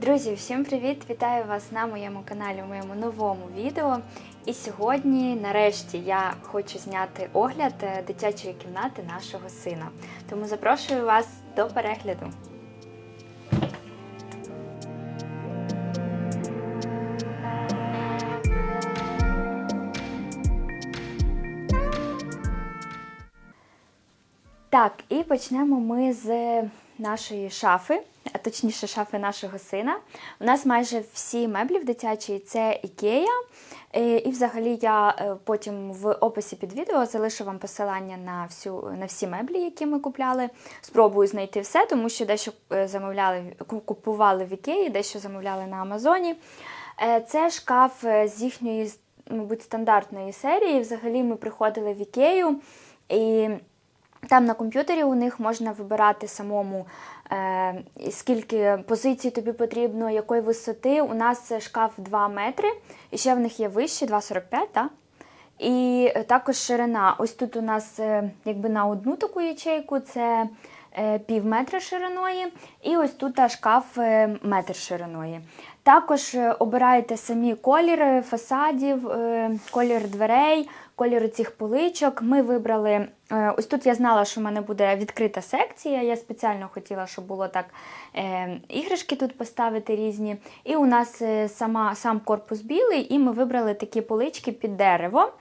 Друзі, всім привіт! Вітаю вас на моєму каналі, в моєму новому відео. І сьогодні, нарешті, я хочу зняти огляд е, дитячої кімнати нашого сина. Тому запрошую вас до перегляду. Так, і почнемо ми з нашої шафи, а точніше, шафи нашого сина. У нас майже всі меблі в дитячій це Ікея. І взагалі я е, потім в описі під відео залишу вам посилання на всю на всі меблі, які ми купляли. Спробую знайти все, тому що дещо е, замовляли, купували в Ікеї, дещо замовляли на Амазоні. Е, Це шкаф з їхньої, мабуть, стандартної серії. Взагалі ми приходили в Ікею і. Там на комп'ютері у них можна вибирати самому, е, скільки позицій тобі потрібно, якої висоти. У нас шкаф 2 метри, і ще в них є вищі 2,45, так? І також ширина. Ось тут у нас е, якби на одну таку ячейку це е, пів метра шириною, і ось тут шкаф е, метр шириною. Також обираєте самі колір фасадів, колір дверей, колір цих поличок. Ми вибрали. е, Ось тут я знала, що в мене буде відкрита секція. Я спеціально хотіла, щоб було так е, іграшки тут поставити різні. І у нас е, сама, сам корпус білий, і ми вибрали такі полички під дерево.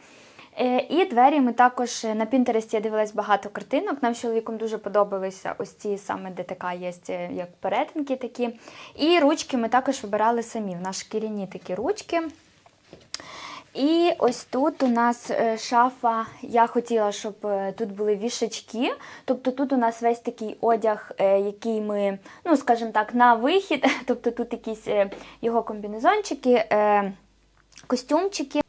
Е, І двері ми також на Пінтересті я дивилась багато картинок. Нам з чоловіком дуже подобалися ось ці саме де така є, як перетинки такі. І ручки ми також вибирали самі. В нас шкіряні такі ручки. І ось тут у нас е, шафа. Я хотіла, щоб е, тут були вішачки. Тобто тут у нас весь такий одяг, е, який ми, ну скажімо так, на вихід. Тобто тут якісь його комбінезончики, костюмчики.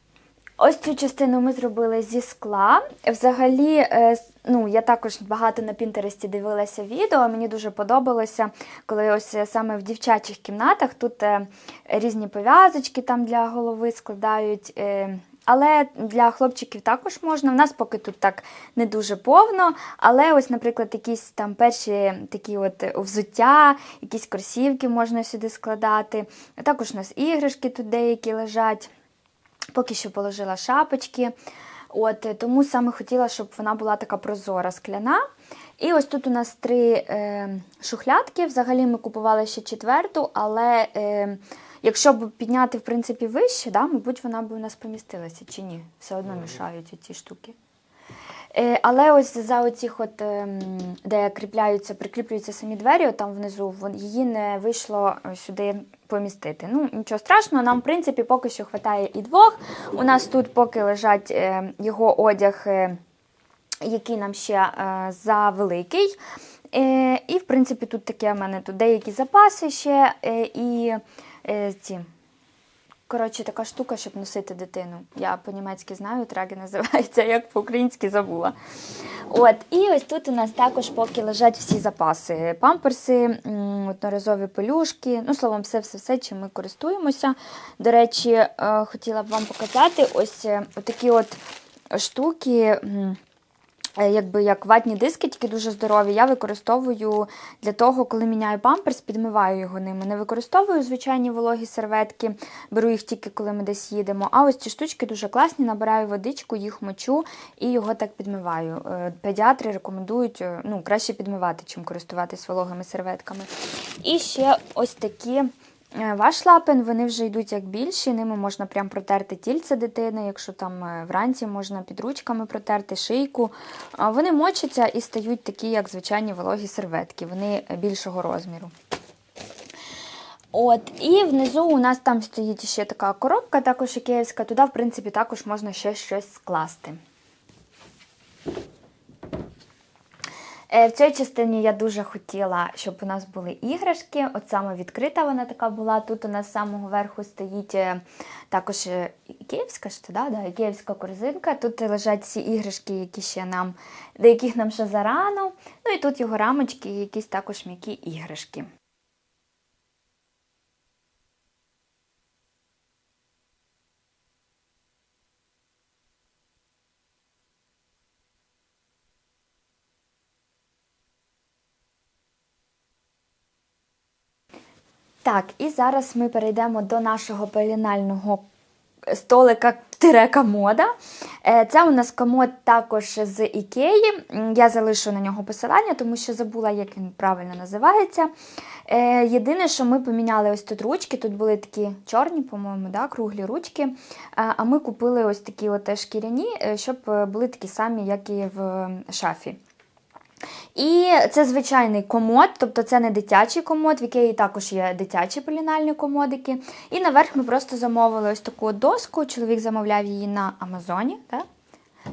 Ось цю частину ми зробили зі скла. Взагалі, ну я також багато на Пінтересті дивилася відео. Мені дуже подобалося, коли ось е, саме в дівчачих кімнатах тут е, різні пов'язочки там для голови складають. е, Але для хлопчиків також можна. У нас поки тут так не дуже повно. Але ось, наприклад, якісь там перші такі от взуття, якісь кросівки можна сюди складати. Також у нас іграшки тут деякі лежать. Поки що положила шапочки. От, е, тому саме хотіла, щоб вона була така прозора, скляна. І ось тут у нас три е, шухлядки. Взагалі ми купували ще четверту, але е, якщо б підняти в принципі вище, да, мабуть, вона б у нас помістилася чи ні. Все одно мішають ці штуки. Е, Але ось за оцих, от, ем, де кріпляються, прикріплюються самі двері, от там внизу, вон- її не вийшло е, сюди помістити. Ну, нічого страшного, нам, в принципі, поки що вистачає і двох. У нас тут поки лежать е, його одяг, е, який нам ще е, завеликий. І, в принципі, тут таке в мене тут деякі запаси ще і ці. Коротше, така штука, щоб носити дитину. Я по-німецьки знаю, траги називається, як по-українськи забула. От, і ось тут у нас також поки лежать всі запаси: памперси, одноразові пелюшки, ну, словом, все-все-все, чим ми користуємося. До речі, е, хотіла б вам показати ось е, такі от штуки. Е, Якби як ватні диски, тільки дуже здорові. Я використовую для того, коли міняю памперс, підмиваю його ними. Не використовую звичайні вологі серветки, беру їх тільки коли ми десь їдемо. А ось ці штучки дуже класні, набираю водичку, їх мочу і його так підмиваю. Е, Педіатри рекомендують е, ну, краще підмивати, чим користуватись вологими серветками. І ще ось такі. Е, Вашлапен, вони вже йдуть як більші, ними можна прям протерти тільце дитини, якщо там е, вранці можна під ручками протерти шийку. Вони мочаться і стають такі, як звичайні вологі серветки, вони більшого розміру. От, і внизу у нас там стоїть ще така коробка, також ікеївська. Туди, в принципі, також можна ще щось скласти. В цій частині я дуже хотіла, щоб у нас були іграшки. От саме відкрита вона така була. Тут у нас з самого верху стоїть е, також київська ікеївська ж да? Да, київська корзинка. Тут лежать всі іграшки, які ще нам, до яких нам ще зарано. Ну і тут його рамочки, і якісь також м'які іграшки. Так, і зараз ми перейдемо до нашого пеленального столика тире комода. Е, Це у нас комод також з Ікеї. Я залишу на нього посилання, тому що забула, як він правильно називається. Е, Єдине, що ми поміняли ось тут ручки. Тут були такі чорні, по-моєму, да, круглі ручки. Е, А ми купили ось такі от шкіряні, е, щоб е, були такі самі, як і в е, шафі. І це звичайний комод, тобто це не дитячий комод, в якій також є дитячі полінальні комодики. І наверх ми просто замовили ось таку доску. Чоловік замовляв її на Амазоні. Так?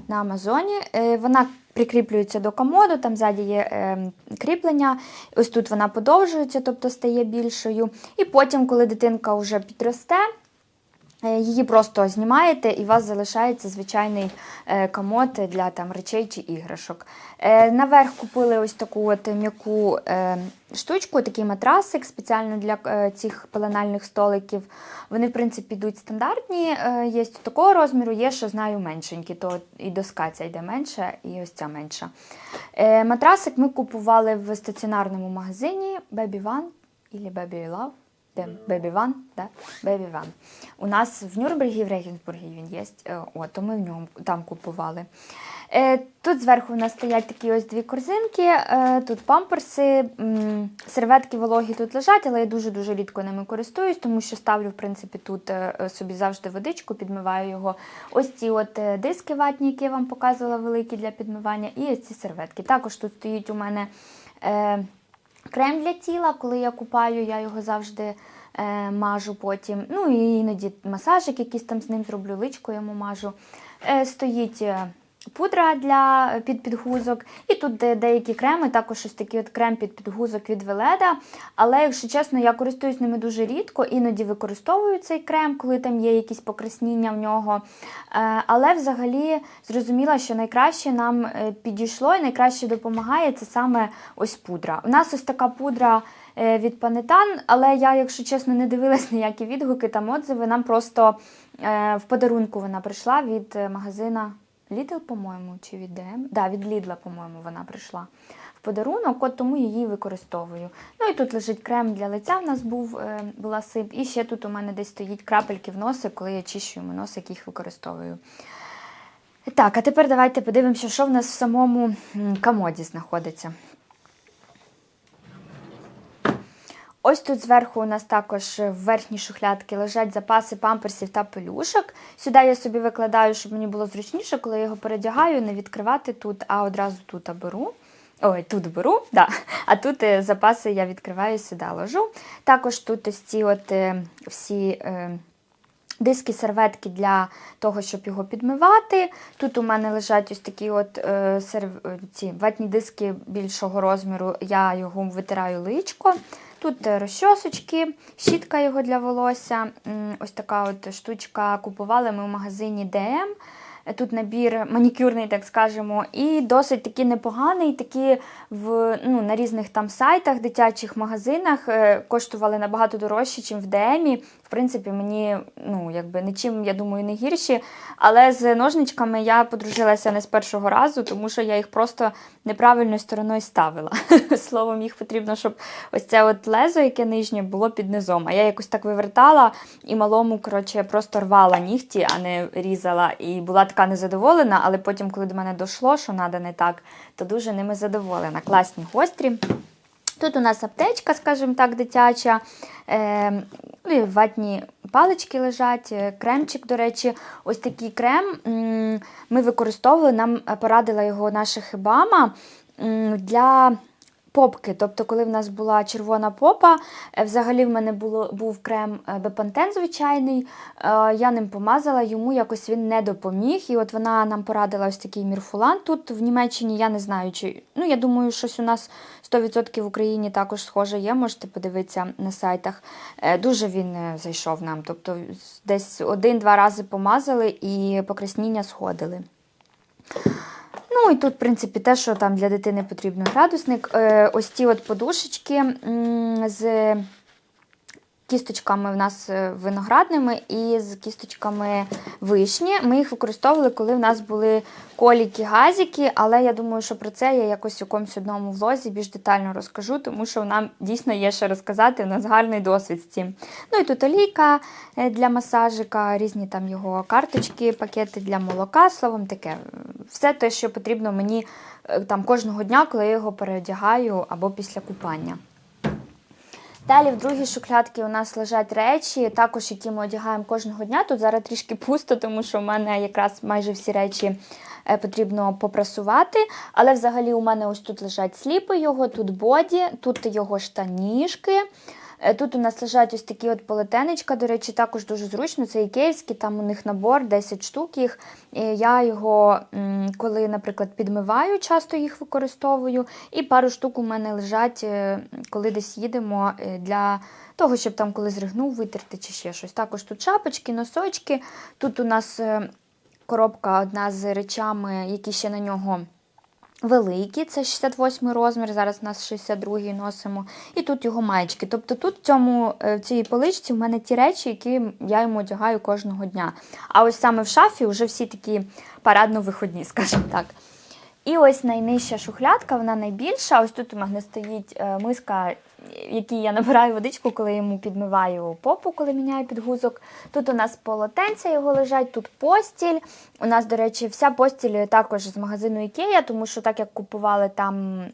На Амазоні. Е, Вона прикріплюється до комоду, там ззаді є е, кріплення. Ось тут вона подовжується, тобто стає більшою. І потім, коли дитинка вже підросте, Її просто знімаєте, і у вас залишається звичайний е, комод для там, речей чи іграшок. Е, Наверх купили ось таку от м'яку е, штучку, такий матрасик спеціально для е, цих пеленальних столиків. Вони, в принципі, йдуть стандартні. е, Є такого розміру, є, що знаю, меншенькі, то і доска ця йде менша, і ось ця менша. Е, Матрасик ми купували в стаціонарному магазині Baby One або Baby Love. Де Baby One, да? Baby One. У нас в Нюрнбергі, в Регенсбургі він є, е, от, то ми в ньому там купували. Е, Тут зверху у нас стоять такі ось дві корзинки, е, тут памперси, серветки вологі тут лежать, але я дуже-дуже рідко ними користуюсь, тому що ставлю, в принципі, тут е, собі завжди водичку, підмиваю його. Ось ці от е, диски ватні, які я вам показувала, великі для підмивання, і ось ці серветки. Також тут стоїть у мене. Е, Крем для тіла, коли я купаю, я його завжди е, мажу потім. Ну і іноді масажик якийсь там з ним зроблю, личко йому мажу. Е, стоїть е, пудра для е, під підгузок. І тут деякі креми, також ось такий от крем під підгузок від Веледа. Але, якщо чесно, я користуюсь ними дуже рідко, іноді використовую цей крем, коли там є якісь покраснення в нього. Е, але взагалі зрозуміла, що найкраще нам е, підійшло і найкраще допомагає це саме ось пудра. У нас ось така пудра від Панетан, але я, якщо чесно, не дивилась ніякі відгуки там отзиви. Нам просто в подарунку вона прийшла від магазина Lidl, по-моєму, чи від ДМ? Да, від Лідла, по-моєму, вона прийшла в подарунок, от тому її використовую. Ну і тут лежить крем для лиця. В нас був е, була сип. І ще тут у мене десь стоїть крапельки в носик, коли я чищу носик, їх використовую. Так, а тепер давайте подивимося, що в нас в самому комоді знаходиться. Ось тут зверху у нас також в верхній шухлядці лежать запаси памперсів та пелюшок. Сюди я собі викладаю, щоб мені було зручніше, коли я його передягаю, не відкривати тут, а одразу тут беру. Ой, тут беру, да. а тут е, запаси я відкриваю, сюди ложу. Також тут ось ці от е, всі. Е, Диски серветки для того, щоб його підмивати. Тут у мене лежать ось такі от серв... ці ватні диски більшого розміру. Я його витираю личко. Тут е, розчосочки, щітка його для волосся. Ось така от штучка купували ми в магазині DM. Е, Тут набір манікюрний, так скажемо, і досить таки непоганий. Такі в ну, на різних там сайтах, дитячих магазинах е, коштували набагато дорожче, ніж в ДМі. В принципі, мені ну, якби нічим, я думаю, не гірші. Але з ножничками я подружилася не з першого разу, тому що я їх просто неправильною стороною ставила. Словом, їх потрібно, щоб ось це от лезо, яке нижнє, було під низом. А я якось так вивертала і малому, коротше, просто рвала нігті, а не різала. І була така незадоволена, але потім, коли до мене дійшло, що треба не так, то дуже ними задоволена. Класні гострі. Тут у нас аптечка, скажімо так, дитяча, е, ну, ватні палички лежать, е, кремчик, до речі, ось такий крем. Ми використовували, нам порадила його наша хибама для попки. Тобто, коли в нас була червона попа, е, взагалі в мене було, був крем е, Бепантен звичайний, е, я ним помазала, йому якось він не допоміг. І от вона нам порадила ось такий мірфулан. Тут в Німеччині я не знаю, чи ну я думаю, щось у нас 100% в Україні також схоже є. Можете подивитися на сайтах. Дуже він зайшов нам. Тобто десь один-два рази помазали і покрасніння сходили. Ну і тут, в принципі, те, що там для дитини потрібно градусник. Е, ось ті от подушечки з кісточками в нас е, виноградними і з кісточками вишні. Ми їх використовували, коли в нас були коліки, газики, але я думаю, що про це я якось в якомусь одному влозі більш детально розкажу, тому що нам дійсно є що розказати. У нас гарний досвід з цим. Ну і тут олійка е, для масажика, різні там його карточки, пакети для молока, словом таке. Все те, що потрібно мені е, там кожного дня, коли я його переодягаю або після купання. Далі в другій шухлядці у нас лежать речі, також які ми одягаємо кожного дня. Тут зараз трішки пусто, тому що в мене якраз майже всі речі е, потрібно попрасувати. Але взагалі у мене ось тут лежать сліпи його, тут боді, тут його штанішки. Е, Тут у нас лежать ось такі от полотенечка, до речі, також дуже зручно. Це ікеївські, там у них набор, 10 штук їх. Я його, коли, наприклад, підмиваю, часто їх використовую. І пару штук у мене лежать, е, коли десь їдемо е, для того, щоб там коли зригнув, витерти чи ще щось. Також тут шапочки, носочки. Тут у нас коробка одна з речами, які ще на нього. Великі, це 68 розмір, зараз у нас 62 носимо. І тут його маєчки. Тобто тут в, цьому, е, в цій поличці в мене ті речі, які я йому одягаю кожного дня. А ось саме в шафі вже всі такі парадно-виходні, скажімо так. І ось найнижча шухлядка, вона найбільша. Ось тут у мене стоїть е, миска, якій я набираю водичку, коли йому підмиваю попу, коли міняю підгузок. Тут у нас полотенця його лежать, тут постіль. У нас, до речі, вся постіль також з магазину Ікея, тому що так як купували там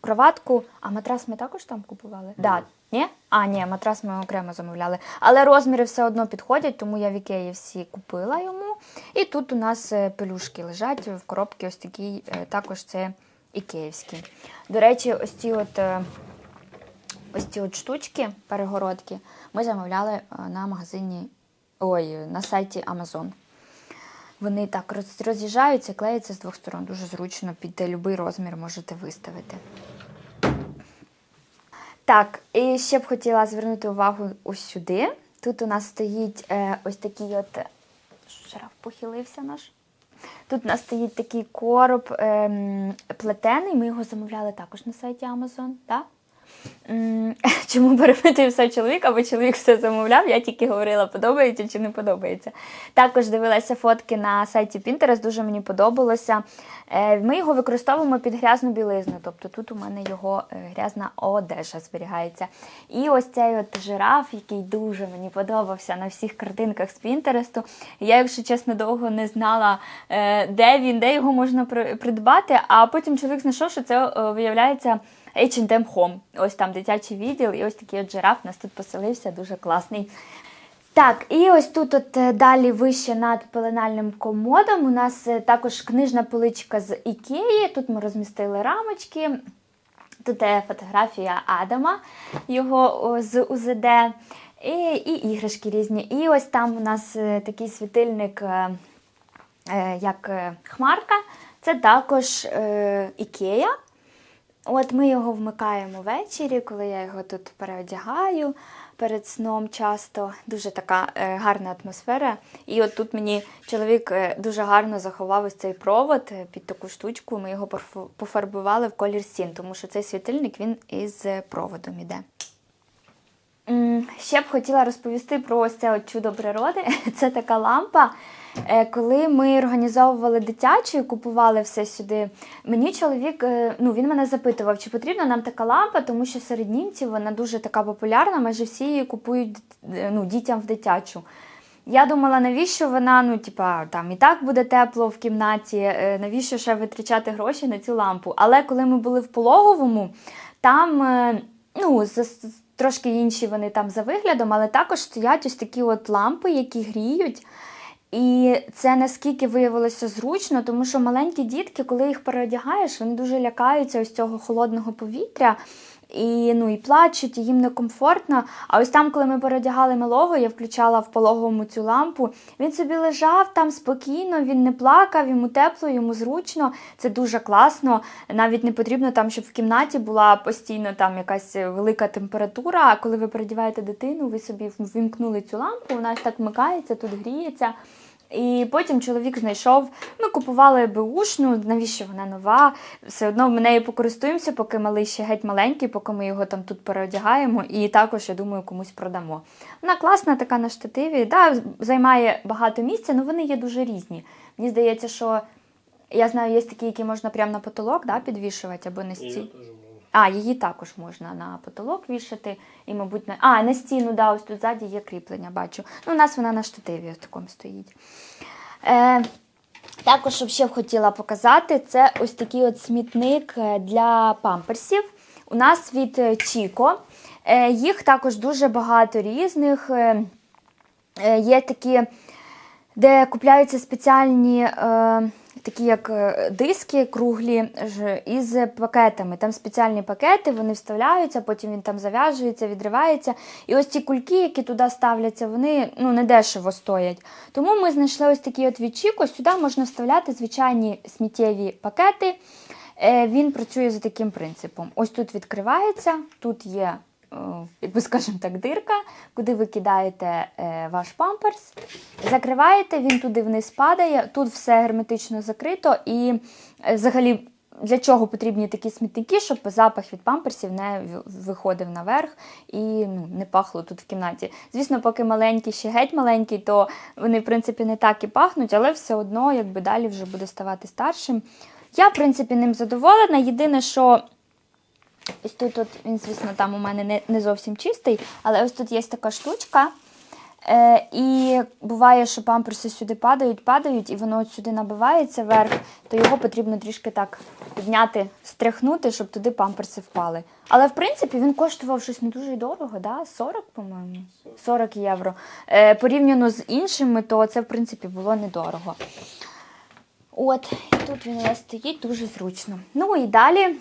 кроватку, а матрас ми також там купували? Да. Ні? А, ні, матрас ми окремо замовляли. Але розміри все одно підходять, тому я в Ікеї всі купила йому. І тут у нас е, пелюшки лежать в коробці ось такі, е, також це ікеївські. До речі, ось ці от. Ось ці от штучки, перегородки, ми замовляли е, на магазині, ой, на сайті Amazon. Вони так роз'їжджаються, клеяться з двох сторон. Дуже зручно, під будь-який розмір можете виставити. Так, і ще б хотіла звернути увагу ось сюди. Тут у нас стоїть е, ось такий от. Що, похилився наш. Тут у нас стоїть такий короб ем, плетений. Ми його замовляли також на сайті Amazon. Так? Чому перепитує все чоловік, або чоловік все замовляв, я тільки говорила, подобається чи не подобається. Також дивилася фотки на сайті Pinterest, дуже мені подобалося. Е, Ми його використовуємо під грязну білизну, тобто тут у мене його е, грязна одежа зберігається. І ось цей от жираф, який дуже мені подобався на всіх картинках з Пінтересту. Я, якщо чесно, довго не знала, е, де він, де його можна придбати, а потім чоловік знайшов, що це виявляється. H&M Home. Ось там дитячий відділ, і ось такий от жираф нас тут поселився, дуже класний. Так, і ось тут от е, далі вище над пеленальним комодом у нас е, також книжна поличка з Ікеї. Тут ми розмістили рамочки. Тут є фотографія Адама, його з УЗД, і, і іграшки різні. І ось там у нас е, такий світильник, е, е, як е, хмарка. Це також е, Ікея. От ми його вмикаємо ввечері, коли я його тут переодягаю перед сном часто. Дуже така е, гарна атмосфера. І от тут мені чоловік е, дуже гарно заховав ось цей провод е, під таку штучку. Ми його пофарбували в колір сін, тому що цей світильник він із проводом іде. Ще б хотіла розповісти про ось це от чудо природи. Це така лампа. Е, Коли ми організовували дитячу і купували все сюди, мені чоловік, е, ну він мене запитував, чи потрібна нам така лампа, тому що серед німців вона дуже така популярна, майже всі її купують е, ну, дітям в дитячу. Я думала, навіщо вона, ну, типа, там і так буде тепло в кімнаті, навіщо ще витрачати гроші на цю лампу. Але коли ми були в пологовому, там ну, трошки інші вони там за виглядом, але також стоять ось такі от лампи, які гріють. І це наскільки виявилося зручно, тому що маленькі дітки, коли їх переодягаєш, вони дуже лякаються ось цього холодного повітря. І ну і плачуть, і їм некомфортно. А ось там, коли ми переодягали малого, я включала в пологовому цю лампу. Він собі лежав там спокійно, він не плакав, йому тепло, йому зручно. Це дуже класно. Навіть не потрібно там, щоб в кімнаті була постійно там якась велика температура. А коли ви переодягаєте дитину, ви собі вімкнули цю лампу, вона ж так вмикається, тут гріється. І потім чоловік знайшов. Ми купували беушну, навіщо вона нова? Все одно ми нею покористуємося, поки малий ще геть маленький, поки ми його там тут переодягаємо, і також, я думаю, комусь продамо. Вона класна, така на штативі. Да, займає багато місця, але вони є дуже різні. Мені здається, що я знаю, є такі, які можна прямо на потолок да, підвішувати або на стіл. А, її також можна на потолок вішати і, мабуть, на. А, на стіну, да, ось тут ззаді є кріплення, бачу. Ну, у нас вона на штативі ось такому стоїть. Е, також, щоб ще хотіла показати, це ось такий от смітник е, для памперсів. У нас від е, Чіко. Е, їх також дуже багато різних. Е, е, є такі, де купляються спеціальні е, такі як е, диски круглі із пакетами. Там спеціальні пакети, вони вставляються, потім він там зав'яжується, відривається. І ось ці кульки, які туди ставляться, вони ну, не дешево стоять. Тому ми знайшли ось такий от відчіко. Сюди можна вставляти звичайні сміттєві пакети. Е, Він працює за таким принципом. Ось тут відкривається, тут є, е, як так, дирка, куди ви кидаєте е, ваш памперс. Закриваєте, він туди вниз падає. Тут все герметично закрито. І е, взагалі, для чого потрібні такі смітники, щоб запах від памперсів не виходив наверх і ну, не пахло тут в кімнаті. Звісно, поки маленький, ще геть маленький, то вони, в принципі, не так і пахнуть, але все одно, якби далі вже буде ставати старшим. Я, в принципі, ним задоволена. Єдине, що ось тут, от, він, звісно, там у мене не, не зовсім чистий, але ось тут є така штучка. Е, і буває, що памперси сюди падають, падають, і воно от сюди набивається вверх, то його потрібно трішки так підняти, стряхнути, щоб туди памперси впали. Але в принципі він коштував щось не дуже дорого, да? 40, по-моєму. 40 євро. Е, порівняно з іншими, то це в принципі було недорого. От, і тут він у нас стоїть дуже зручно. Ну і далі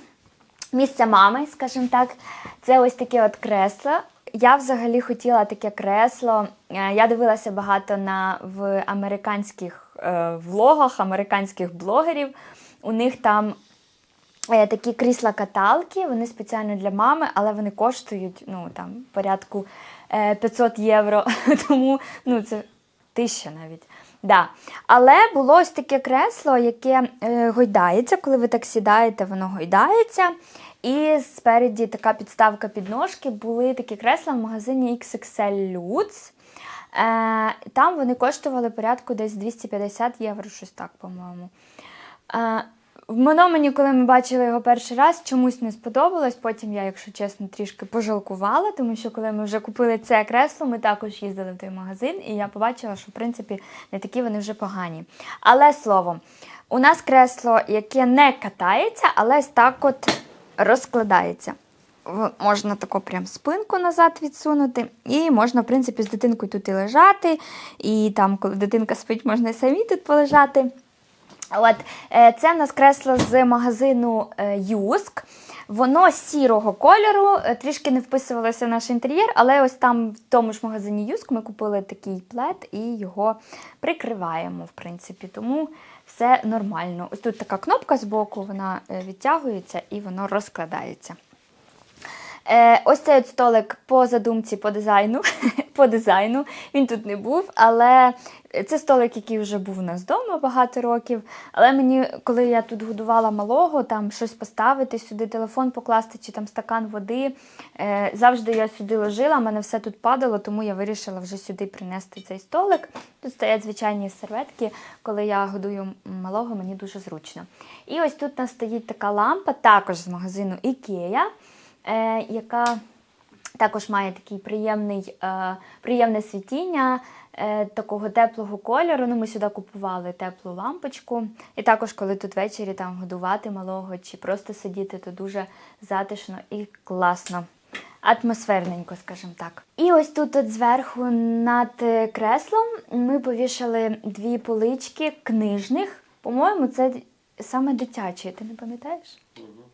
місце мами, скажімо так, це ось таке от кресло. Я взагалі хотіла таке кресло. Е, Я дивилася багато на в американських е, влогах, американських блогерів. У них там е, такі крісла-каталки, вони спеціально для мами, але вони коштують ну, там, порядку е, 500 євро. Тому ну, це тисяча навіть. Да. Але було ось таке кресло, яке е, гойдається. Коли ви так сідаєте, воно гойдається. І спереді така підставка під ножки. Були такі кресла в магазині XXL Lutz. Е, там вони коштували порядку десь 250 євро, щось так, по-моєму. Е, Воно мені, коли ми бачили його перший раз, чомусь не сподобалось. Потім я, якщо чесно, трішки пожалкувала, тому що коли ми вже купили це кресло, ми також їздили в той магазин, і я побачила, що в принципі не такі вони вже погані. Але словом, у нас кресло, яке не катається, але так от розкладається. Можна таку прям спинку назад відсунути, і можна, в принципі, з дитинкою тут і лежати, і там, коли дитинка спить, можна і самі тут полежати. От, е, це нас кресло з магазину е, Юск. Воно сірого кольору, е, трішки не вписувалося в наш інтер'єр, але ось там в тому ж магазині Юск ми купили такий плед і його прикриваємо, в принципі. Тому все нормально. Ось тут така кнопка збоку, вона е, відтягується і воно розкладається. Е, ось цей от столик по задумці по дизайну. по дизайну. Він тут не був, але це столик, який вже був у нас вдома багато років. Але мені, коли я тут годувала малого, там щось поставити, сюди телефон покласти чи там стакан води. Е, завжди я сюди ложила, мене все тут падало, тому я вирішила вже сюди принести цей столик. Тут стоять звичайні серветки. Коли я годую малого, мені дуже зручно. І ось тут у стоїть така лампа, також з магазину е, яка також має такий приємний, е, приємне світіння е, такого теплого кольору. Ну, ми сюди купували теплу лампочку. І також, коли тут ввечері там годувати малого чи просто сидіти, то дуже затишно і класно. Атмосферненько, скажімо так. І ось тут от зверху над е, креслом ми повішали дві полички книжних. По-моєму, це саме дитячі. Ти не пам'ятаєш?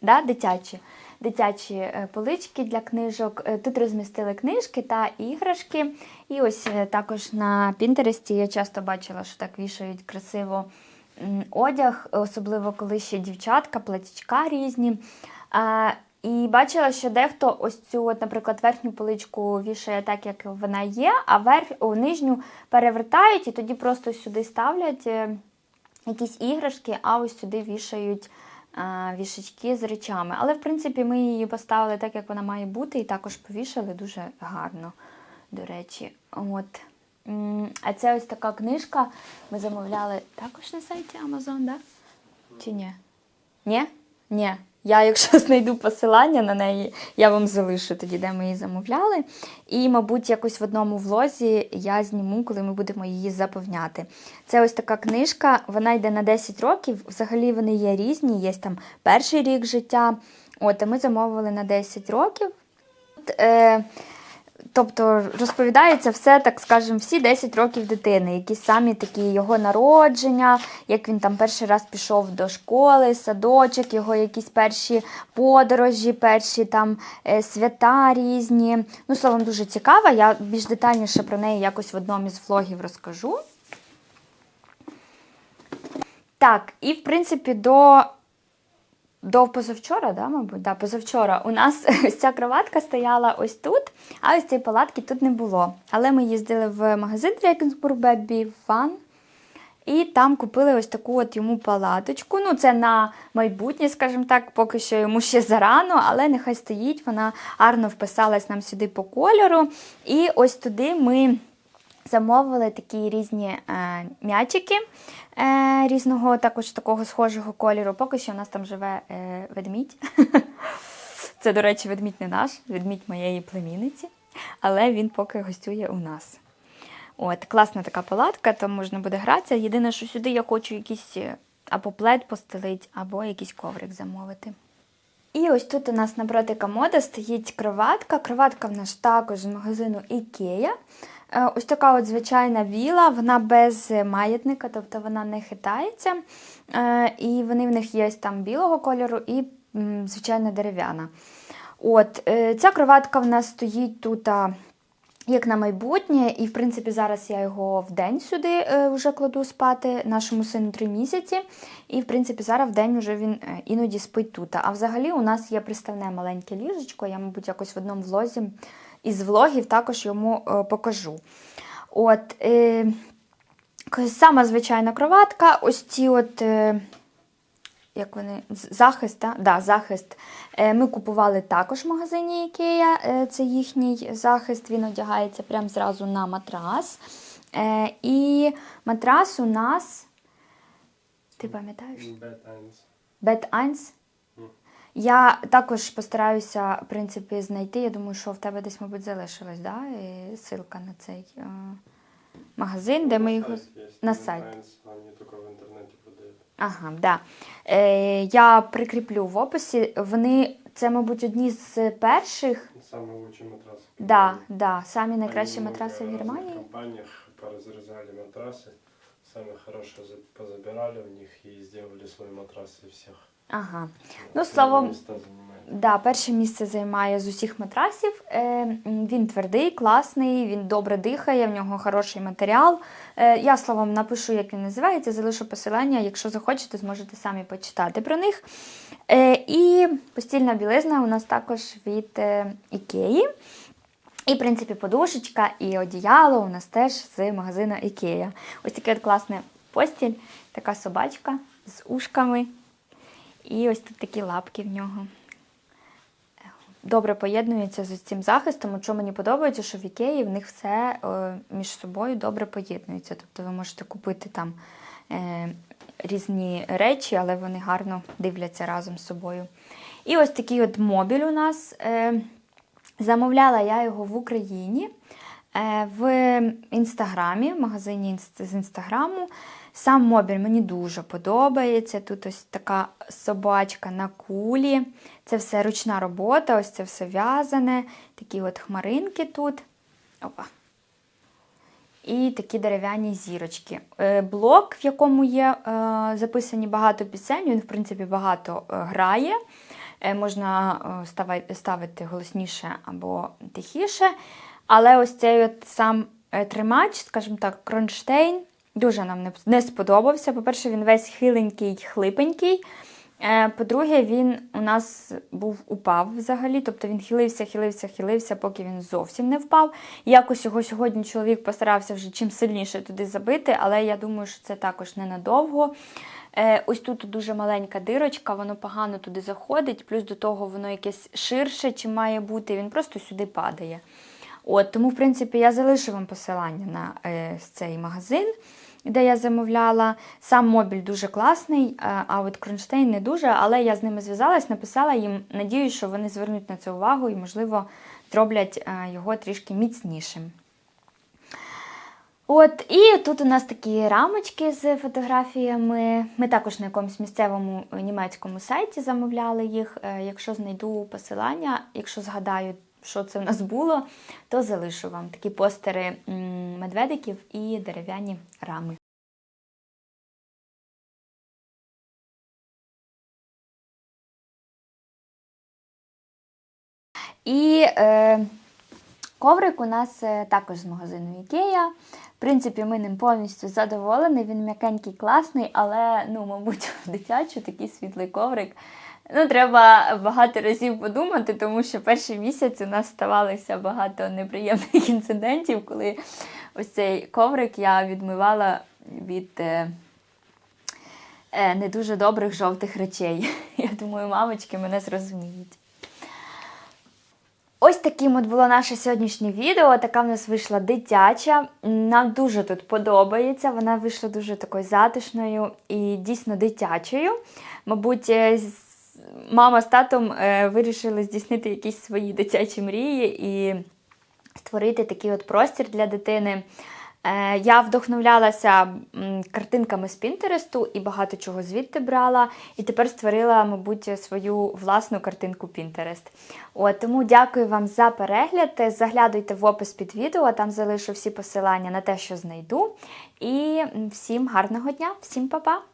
Да, дитячі. Дитячі е, полички для книжок. Е, Тут розмістили книжки та іграшки. І ось е, також на Пінтересті я часто бачила, що так вішають красиво одяг, особливо коли ще дівчатка, платічка різні. І бачила, що дехто ось цю, от, наприклад, верхню поличку вішає так, як вона є, а верх, о, нижню перевертають і тоді просто сюди ставлять якісь іграшки, а ось сюди вішають вішачки з речами. Але в принципі ми її поставили так, як вона має бути, і також повішали дуже гарно, до речі. От. А це ось така книжка. Ми замовляли також на сайті Amazon, да? Чи ні? Ні? Ні. Я, якщо знайду посилання на неї, я вам залишу тоді, де ми її замовляли. І, мабуть, якось в одному влозі я зніму, коли ми будемо її заповняти. Це ось така книжка, вона йде на 10 років. Взагалі вони є різні, є там перший рік життя. От, а ми замовили на 10 років. От, Е, Тобто розповідається все, так скажемо, всі 10 років дитини, якісь самі такі його народження, як він там перший раз пішов до школи, садочок, його якісь перші подорожі, перші там е, свята різні. Ну, словом, дуже цікава. Я більш детальніше про неї якось в одному із влогів розкажу. Так, і в принципі до до позавчора, да, мабуть, да, позавчора у нас ось ця кроватка стояла ось тут, а ось цієї палатки тут не було. Але ми їздили в магазин Regensburg Baby Fun, і там купили ось таку от йому палаточку. Ну, це на майбутнє, скажімо так, поки що йому ще зарано, але нехай стоїть, вона гарно вписалась нам сюди по кольору. І ось туди ми замовили такі різні е, м'ячики е, різного, також такого схожого кольору. Поки що у нас там живе е, ведмідь. Це, до речі, ведмідь не наш, ведмідь моєї племінниці, але він поки гостює у нас. От, класна така палатка, там можна буде гратися. Єдине, що сюди я хочу якийсь е, або плед постелити, або якийсь коврик замовити. І ось тут у нас напроти комода стоїть кроватка. Кроватка в нас також з магазину Ikea. Е, Ось така от звичайна біла, вона без маятника, тобто вона не хитається. Е, І вони в них є там білого кольору і звичайна дерев'яна. От, е, Ця кроватка в нас стоїть тут. як на майбутнє, і в принципі зараз я його в день сюди вже кладу спати, нашому сину 3 місяці. І в принципі зараз в день вже він іноді спить тут. А взагалі у нас є приставне маленьке ліжечко, я, мабуть, якось в одному влозі із влогів також йому е, покажу. От, е, сама звичайна кроватка, ось ці от. Е, як вони захист, та? Да, захист. Е, Ми купували також в магазині Ikea. Е, Це їхній захист, він одягається прямо зразу на матрас. І матрас у нас. Ти пам'ятаєш? Bad Eins. Bed Eins. Мгм. Я також постараюся, в принципі, знайти. Я думаю, що в тебе десь, мабуть, залишилась, да? і ссылка на цей е, магазин, де ми його. Сайт есть. на Bad сайт. Eins, Они только в интернете продают. Ага, да. Е, я прикріплю в описі. Вони, це, мабуть, одні з перших. Самый лучший матрас. в Да, Германии. да, самі Они найкращі много матраси в разных Германії. компаниях поразрезали матрасы. Самые хорошие за- позабирали у них и сделали свой матрас из всех. Ага. Ну, словом. Да, перше місце займає з усіх матрасів. Е, він твердий, класний, він добре дихає, в нього хороший матеріал. Е, я словом напишу, як він називається, залишу посилання. Якщо захочете, зможете самі почитати про них. Е, і постільна білизна у нас також від е, Ікеї. І, в принципі, подушечка і одіяло у нас теж з магазину Ікея. Ось таке от класне постіль, така собачка з ушками. І ось тут такі лапки в нього. Добре поєднується з цим захистом. Що мені подобається, що в Ікеї в них все е, між собою добре поєднується. Тобто ви можете купити там е, різні речі, але вони гарно дивляться разом з собою. І ось такий от мобіль у нас. Е, замовляла я його в Україні в інстаграмі, в магазині з інстаграму. Сам мобіль мені дуже подобається. Тут ось така собачка на кулі. Це все ручна робота, ось це все в'язане. Такі от хмаринки тут. Опа. І такі дерев'яні зірочки. Е, Блок, в якому є е, записані багато пісень, він, в принципі, багато е, грає. Можна ставити голосніше або тихіше. Але ось цей от сам тримач, скажімо так, кронштейн, дуже нам не, сподобався. По-перше, він весь хиленький, хлипенький. Е, По-друге, він у нас був упав взагалі, тобто він хилився, хилився, хилився, поки він зовсім не впав. Якось його сьогодні чоловік постарався вже чим сильніше туди забити, але я думаю, що це також ненадовго. Е, Ось тут дуже маленька дирочка, воно погано туди заходить, плюс до того воно якесь ширше, чим має бути, він просто сюди падає. От, тому, в принципі, я залишу вам посилання на е, цей магазин, де я замовляла. Сам мобіль дуже класний, е, а от кронштейн не дуже, але я з ними зв'язалась, написала їм, надіюсь, що вони звернуть на це увагу і, можливо, зроблять е, його трішки міцнішим. От, і тут у нас такі рамочки з фотографіями. Ми також на якомусь місцевому німецькому сайті замовляли їх. Е, Якщо знайду посилання, якщо згадаю, що це в нас було, то залишу вам такі постери медведиків і дерев'яні рами. І е, коврик у нас е, також з магазину Ікея. В принципі, ми ним повністю задоволені. Він м'якенький, класний, але, ну, мабуть, в дитячу такий світлий коврик. Ну, треба багато разів подумати, тому що перший місяць у нас ставалося багато неприємних інцидентів, коли ось цей коврик я відмивала від е, е, не дуже добрих жовтих речей. Я думаю, мамочки мене зрозуміють. Ось таким от було наше сьогоднішнє відео. Така в нас вийшла дитяча. Нам дуже тут подобається. Вона вийшла дуже такою затишною і дійсно дитячою. Мабуть, е, мама з татом е, вирішили здійснити якісь свої дитячі мрії і створити такий от простір для дитини. Е, Я вдохновлялася картинками з Пінтересту і багато чого звідти брала. І тепер створила, мабуть, свою власну картинку. От, тому дякую вам за перегляд. Заглядуйте в опис під відео, там залишу всі посилання на те, що знайду. І всім гарного дня, всім па-па!